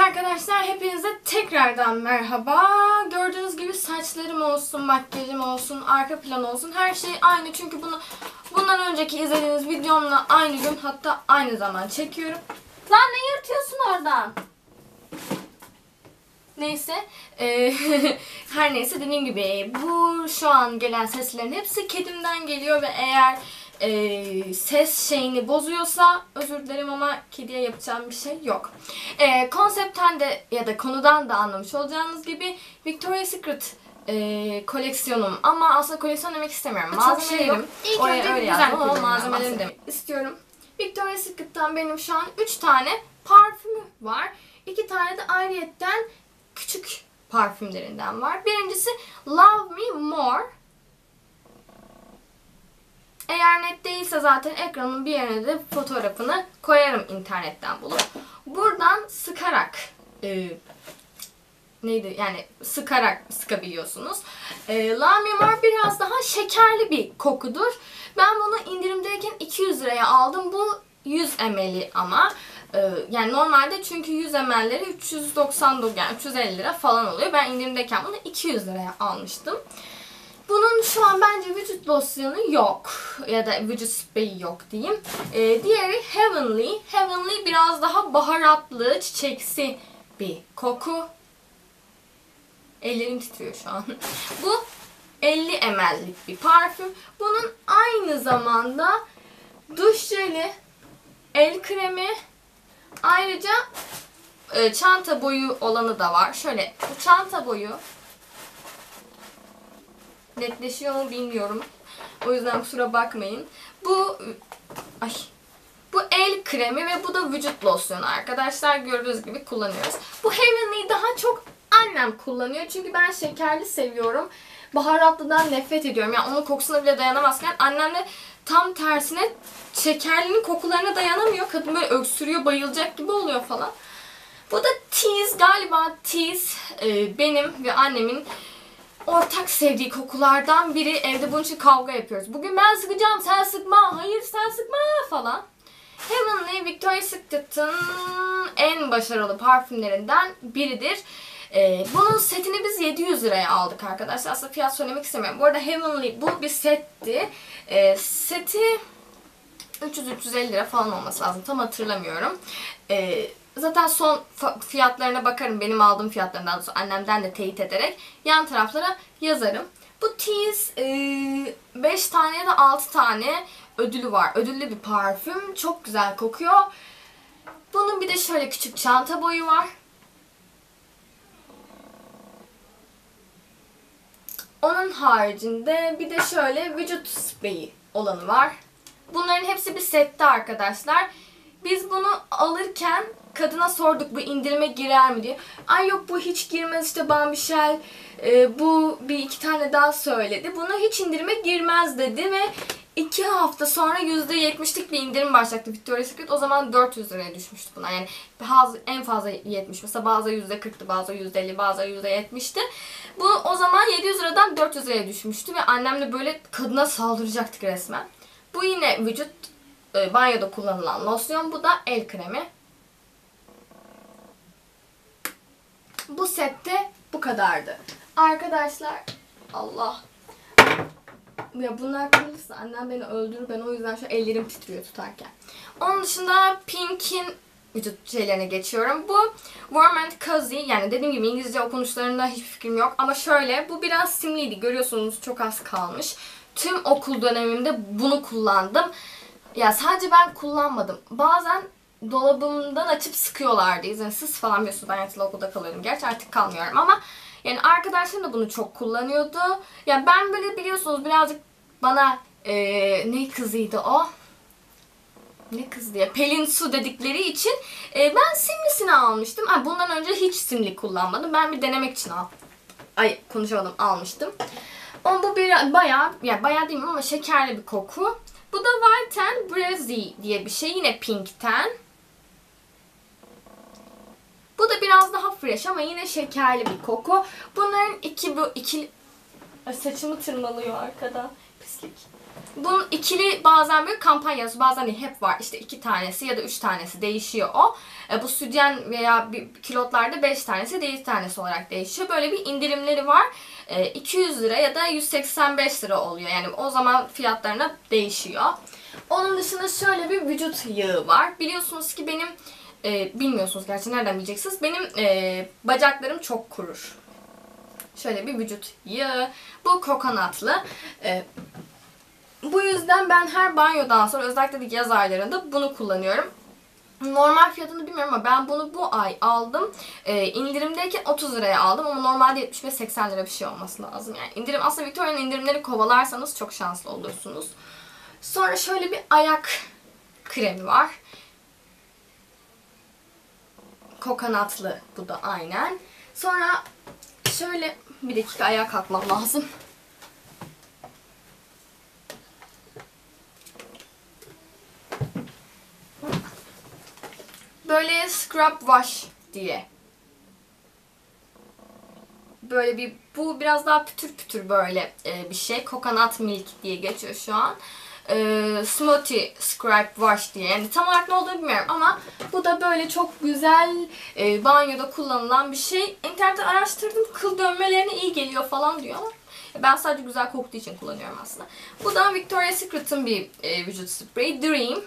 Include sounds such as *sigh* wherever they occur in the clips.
arkadaşlar hepinize tekrardan merhaba. Gördüğünüz gibi saçlarım olsun, makyajım olsun, arka plan olsun her şey aynı. Çünkü bunu bundan önceki izlediğiniz videomla aynı gün hatta aynı zaman çekiyorum. Lan ne yırtıyorsun oradan? Neyse, e, *laughs* her neyse dediğim gibi bu şu an gelen seslerin hepsi kedimden geliyor ve eğer e, ses şeyini bozuyorsa özür dilerim ama kediye yapacağım bir şey yok. E, konseptten de ya da konudan da anlamış olacağınız gibi Victoria's Secret e, koleksiyonum ama aslında koleksiyon demek istemiyorum. Malzemelerim. şey yok. İlk Oraya önce öyle güzel yazdım ama malzemelerim demek istiyorum. Victoria's Secret'tan benim şu an 3 tane parfümü var. 2 tane de ayrıyetten küçük parfümlerinden var. Birincisi Love Me More. Eğer net değilse zaten ekranın bir yerine de fotoğrafını koyarım internetten bulup. Buradan sıkarak e, neydi yani sıkarak sıkabiliyorsunuz. E, La Mimar biraz daha şekerli bir kokudur. Ben bunu indirimdeyken 200 liraya aldım. Bu 100 ml'i ama e, yani normalde çünkü 100 ml'leri 399 yani 350 lira falan oluyor. Ben indirimdeyken bunu 200 liraya almıştım. Bunun şu an bence vücut losyonu yok. Ya da vücut spreyi yok diyeyim. Ee, diğeri Heavenly. Heavenly biraz daha baharatlı, çiçeksi bir koku. Ellerim titriyor şu an. *laughs* Bu 50 ml'lik bir parfüm. Bunun aynı zamanda duş jeli, el kremi, ayrıca e, çanta boyu olanı da var. Şöyle bu çanta boyu netleşiyor mu bilmiyorum. O yüzden kusura bakmayın. Bu ay bu el kremi ve bu da vücut losyonu arkadaşlar. Gördüğünüz gibi kullanıyoruz. Bu Heavenly'yi daha çok annem kullanıyor. Çünkü ben şekerli seviyorum. Baharatlıdan nefret ediyorum. Yani onun kokusuna bile dayanamazken annem de tam tersine şekerlinin kokularına dayanamıyor. Kadın böyle öksürüyor, bayılacak gibi oluyor falan. Bu da Tease galiba Tease e, benim ve annemin ortak sevdiği kokulardan biri. Evde bunun için kavga yapıyoruz. Bugün ben sıkacağım, sen sıkma. Hayır, sen sıkma falan. Heavenly Victoria's Secret'ın en başarılı parfümlerinden biridir. Ee, bunun setini biz 700 liraya aldık arkadaşlar. Aslında fiyat söylemek istemiyorum. Bu arada Heavenly bu bir setti. Ee, seti 300-350 lira falan olması lazım. Tam hatırlamıyorum. Ee, zaten son fiyatlarına bakarım. Benim aldığım fiyatlarından sonra annemden de teyit ederek yan taraflara yazarım. Bu Tease 5 tane ya da 6 tane ödülü var. Ödüllü bir parfüm. Çok güzel kokuyor. Bunun bir de şöyle küçük çanta boyu var. Onun haricinde bir de şöyle vücut spreyi olanı var. Bunların hepsi bir sette arkadaşlar. Biz bunu alırken kadına sorduk bu indirime girer mi diye. Ay yok bu hiç girmez işte Bambişel e, bu bir iki tane daha söyledi. Buna hiç indirime girmez dedi ve iki hafta sonra %70'lik bir indirim başlattı Victoria's Secret. O zaman 400 liraya düşmüştü buna. Yani bazı, en fazla 70. Mesela bazı %40'tı, bazı %50, bazı %70'ti. Bu o zaman 700 liradan 400 liraya düşmüştü ve annemle böyle kadına saldıracaktık resmen. Bu yine vücut e, banyoda kullanılan losyon. Bu da el kremi. Bu sette bu kadardı. Arkadaşlar Allah. Ya bunlar kırılırsa annem beni öldürür. Ben o yüzden şu ellerim titriyor tutarken. Onun dışında Pink'in vücut şeylerine geçiyorum. Bu Warm and Cozy yani dediğim gibi İngilizce okunuşlarında hiçbir fikrim yok. Ama şöyle bu biraz simliydi. Görüyorsunuz çok az kalmış. Tüm okul dönemimde bunu kullandım. Ya sadece ben kullanmadım. Bazen dolabımdan açıp sıkıyorlardı. İzinsiz falan biliyorsunuz ben yatılı okulda kalıyordum. Gerçi artık kalmıyorum ama yani arkadaşlarım da bunu çok kullanıyordu. Ya ben böyle biliyorsunuz birazcık bana eee ne kızıydı o? Ne kız diye Pelin Su dedikleri için e, ben simlisini almıştım. Ay, bundan önce hiç simli kullanmadım. Ben bir denemek için al. Ay konuşamadım almıştım. Ama bu bir bayağı yani bayağı değil ama şekerli bir koku. Bu da White and Breezy diye bir şey. Yine Pink'ten. Bu da biraz daha fresh ama yine şekerli bir koku. Bunların iki bu ikili Ay, saçımı tırmalıyor arkada. Pislik. Bunun ikili bazen böyle kampanyası bazen değil hep var. İşte iki tanesi ya da üç tanesi değişiyor o. E, bu sütyen veya bir kilotlarda beş tanesi değil tanesi olarak değişiyor. Böyle bir indirimleri var. E, 200 lira ya da 185 lira oluyor. Yani o zaman fiyatlarına değişiyor. Onun dışında şöyle bir vücut yağı var. Biliyorsunuz ki benim e, bilmiyorsunuz gerçi nereden bileceksiniz. Benim e, bacaklarım çok kurur. Şöyle bir vücut yağı. Bu kokonatlı. E, bu yüzden ben her banyodan sonra özellikle de yaz aylarında bunu kullanıyorum. Normal fiyatını bilmiyorum ama ben bunu bu ay aldım. Ee, indirimdeyken 30 liraya aldım ama normalde 75-80 lira bir şey olması lazım. Yani indirim aslında Victoria'nın indirimleri kovalarsanız çok şanslı olursunuz. Sonra şöyle bir ayak kremi var. Kokonatlı bu da aynen. Sonra şöyle bir dakika ayağa kalkmam lazım. Böyle scrub wash diye. Böyle bir bu biraz daha pütür pütür böyle e, bir şey. Coconut milk diye geçiyor şu an. E, smoothie scrub wash diye. Yani tam olarak ne olduğunu bilmiyorum ama bu da böyle çok güzel e, banyoda kullanılan bir şey. İnternette araştırdım. Kıl dönmelerine iyi geliyor falan diyor ama ben sadece güzel koktuğu için kullanıyorum aslında. Bu da Victoria's Secret'ın bir e, vücut spreyi. Dream.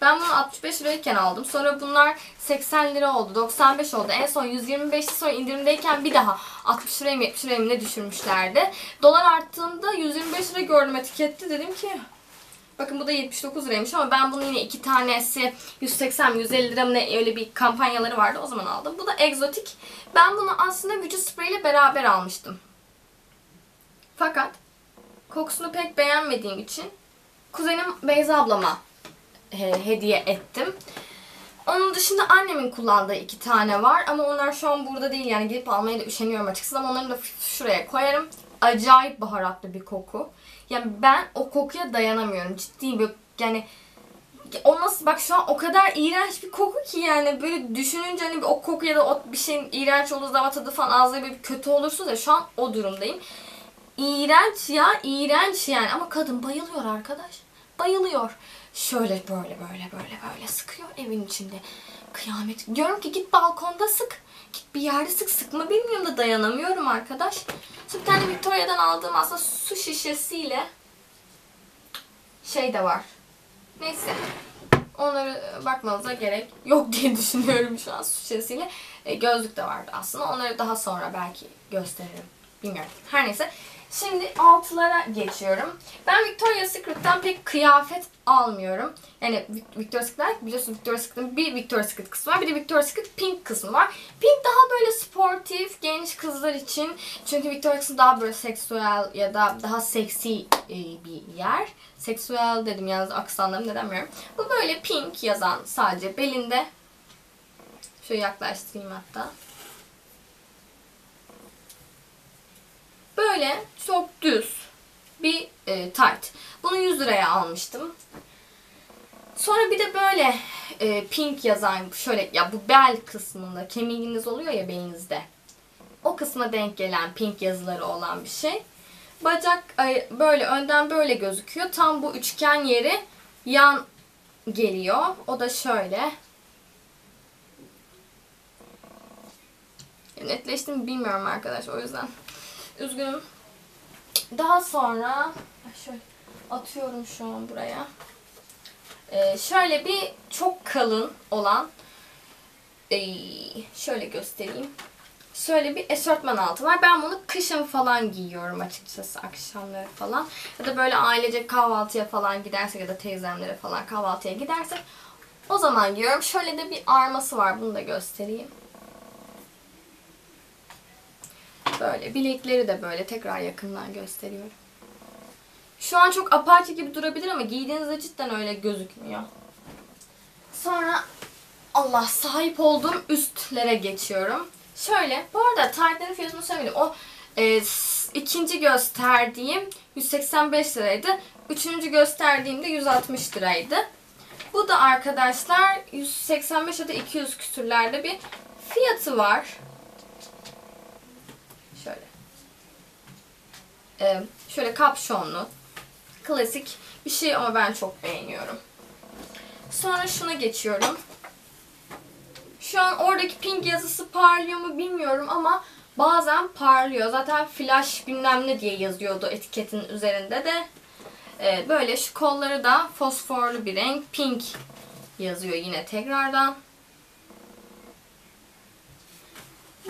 Ben bunu 65 lirayken aldım. Sonra bunlar 80 lira oldu. 95 oldu. En son 125 sonra indirimdeyken bir daha 60 liraya mı 70 liraya mı ne düşürmüşlerdi. Dolar arttığında 125 lira gördüm etikette. Dedim ki Bakın bu da 79 liraymış ama ben bunun yine iki tanesi 180-150 lira mı ne öyle bir kampanyaları vardı. O zaman aldım. Bu da egzotik. Ben bunu aslında vücut spreyiyle beraber almıştım. Fakat kokusunu pek beğenmediğim için kuzenim Beyza ablama hediye ettim. Onun dışında annemin kullandığı iki tane var ama onlar şu an burada değil yani gidip almaya da üşeniyorum açıkçası ama onları da şuraya koyarım. Acayip baharatlı bir koku. Yani ben o kokuya dayanamıyorum. Ciddi bir yani o nasıl bak şu an o kadar iğrenç bir koku ki yani böyle düşününce hani o koku ya da o bir şeyin iğrenç olduğu zaman tadı falan ağzı bir kötü olursa da şu an o durumdayım. İğrenç ya iğrenç yani ama kadın bayılıyor arkadaş. Bayılıyor. Şöyle böyle böyle böyle böyle sıkıyor evin içinde. Kıyamet. Diyorum ki git balkonda sık. Git bir yerde sık. Sıkma bilmiyorum da dayanamıyorum arkadaş. Sonra bir tane Victoria'dan aldığım aslında su şişesiyle şey de var. Neyse. Onları bakmanıza gerek yok diye *laughs* düşünüyorum şu an su şişesiyle. E, gözlük de vardı aslında. Onları daha sonra belki gösteririm. Bilmiyorum. Her neyse. Şimdi altılara geçiyorum. Ben Victoria's Secret'tan pek kıyafet almıyorum. Yani Victoria's Secret biliyorsun Victoria's Secret'ın bir Victoria's Secret kısmı var. Bir de Victoria's Secret Pink kısmı var. Pink daha böyle sportif, genç kızlar için. Çünkü Victoria's Secret daha böyle seksüel ya da daha seksi e, bir yer. Seksüel dedim yalnız aksanlarım neden bilmiyorum. Bu böyle pink yazan sadece belinde. Şöyle yaklaştırayım hatta. Böyle çok düz bir e, tight. Bunu 100 liraya almıştım. Sonra bir de böyle e, pink yazan şöyle ya bu bel kısmında kemiğiniz oluyor ya belinizde. O kısma denk gelen pink yazıları olan bir şey. Bacak böyle önden böyle gözüküyor. Tam bu üçgen yeri yan geliyor. O da şöyle. Netleşti mi bilmiyorum arkadaş o yüzden. Üzgünüm. Daha sonra şöyle atıyorum şu an buraya. Ee, şöyle bir çok kalın olan şöyle göstereyim. Şöyle bir eşortman altı var. Ben bunu kışın falan giyiyorum açıkçası akşamları falan. Ya da böyle ailece kahvaltıya falan gidersek ya da teyzemlere falan kahvaltıya gidersek o zaman giyiyorum. Şöyle de bir arması var. Bunu da göstereyim. Böyle bilekleri de böyle tekrar yakından gösteriyorum. Şu an çok apaçı gibi durabilir ama giydiğinizde cidden öyle gözükmüyor. Sonra Allah sahip olduğum üstlere geçiyorum. Şöyle bu arada tarihlerin fiyatını söylemedim. O e, ikinci gösterdiğim 185 liraydı. Üçüncü gösterdiğimde 160 liraydı. Bu da arkadaşlar 185 ya da 200 küsürlerde bir fiyatı var. Ee, şöyle kapşonlu. klasik bir şey ama ben çok beğeniyorum. Sonra şuna geçiyorum. Şu an oradaki pink yazısı parlıyor mu bilmiyorum ama bazen parlıyor. Zaten flash bilmem ne diye yazıyordu etiketin üzerinde de. Ee, böyle şu kolları da fosforlu bir renk pink yazıyor yine tekrardan.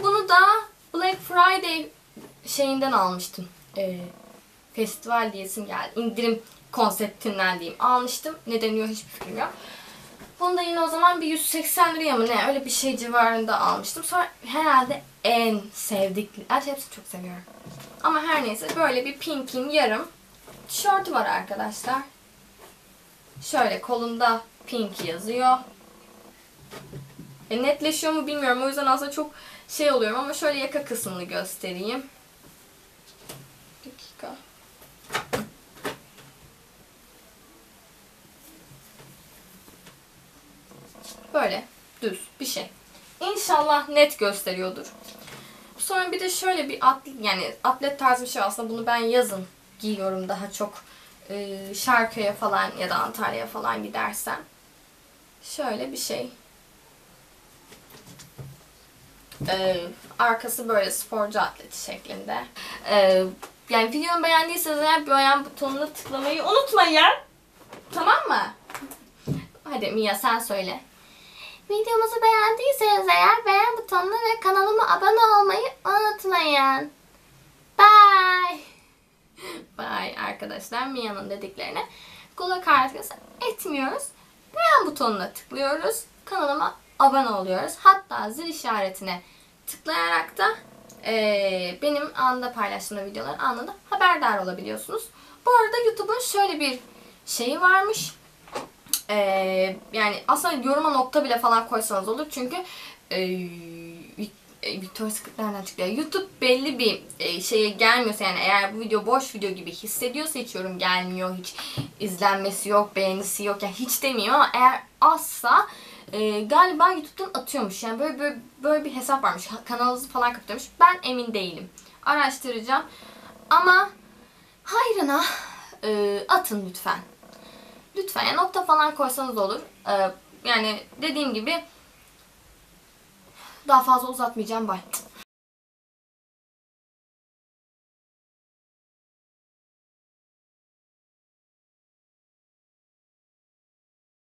Bunu da Black Friday şeyinden almıştım. Ee, festival diyesim geldi. İndirim konseptinden diyeyim. Almıştım. Ne deniyor hiçbir fikrim yok. Bunu da yine o zaman bir 180 liraya mı ne öyle bir şey civarında almıştım. Sonra herhalde en sevdikli. Gerçi hepsini çok seviyorum. Ama her neyse böyle bir pinkin yarım tişörtü var arkadaşlar. Şöyle kolunda pink yazıyor. E, netleşiyor mu bilmiyorum. O yüzden aslında çok şey oluyorum ama şöyle yaka kısmını göstereyim. Böyle düz bir şey. İnşallah net gösteriyordur. Sonra bir de şöyle bir atlet, yani atlet tarzı bir şey aslında bunu ben yazın giyiyorum daha çok e, Şarköy'e falan ya da Antalya'ya falan gidersem. Şöyle bir şey. Ee, arkası böyle sporcu atleti şeklinde. Ee, yani videomu beğendiyseniz eğer beğen butonuna tıklamayı unutmayın. Tamam mı? Hadi Mia sen söyle. Videomuzu beğendiyseniz eğer beğen butonuna ve kanalıma abone olmayı unutmayın. Bye. Bye arkadaşlar. Mia'nın dediklerine kulak arkası etmiyoruz. Beğen butonuna tıklıyoruz. Kanalıma abone oluyoruz. Hatta zil işaretine tıklayarak da eee, benim anında paylaştığım videoların anında haberdar olabiliyorsunuz. Bu arada YouTube'un şöyle bir şeyi varmış. Eee, yani aslında yoruma nokta bile falan koysanız olur. Çünkü eee e, Victoria's Secret nereden çıkıyor? YouTube belli bir e, şeye gelmiyorsa yani eğer bu video boş video gibi hissediyorsa hiç yorum gelmiyor, hiç izlenmesi yok, beğenisi yok yani hiç demiyor ama eğer azsa e, galiba YouTube'dan atıyormuş. Yani böyle, böyle, böyle bir hesap varmış. Kanalınızı falan kapatıyormuş. Ben emin değilim. Araştıracağım. Ama hayrına e, atın lütfen. Lütfen yani nokta falan koysanız olur. E, yani dediğim gibi daha fazla uzatmayacağım. Bye.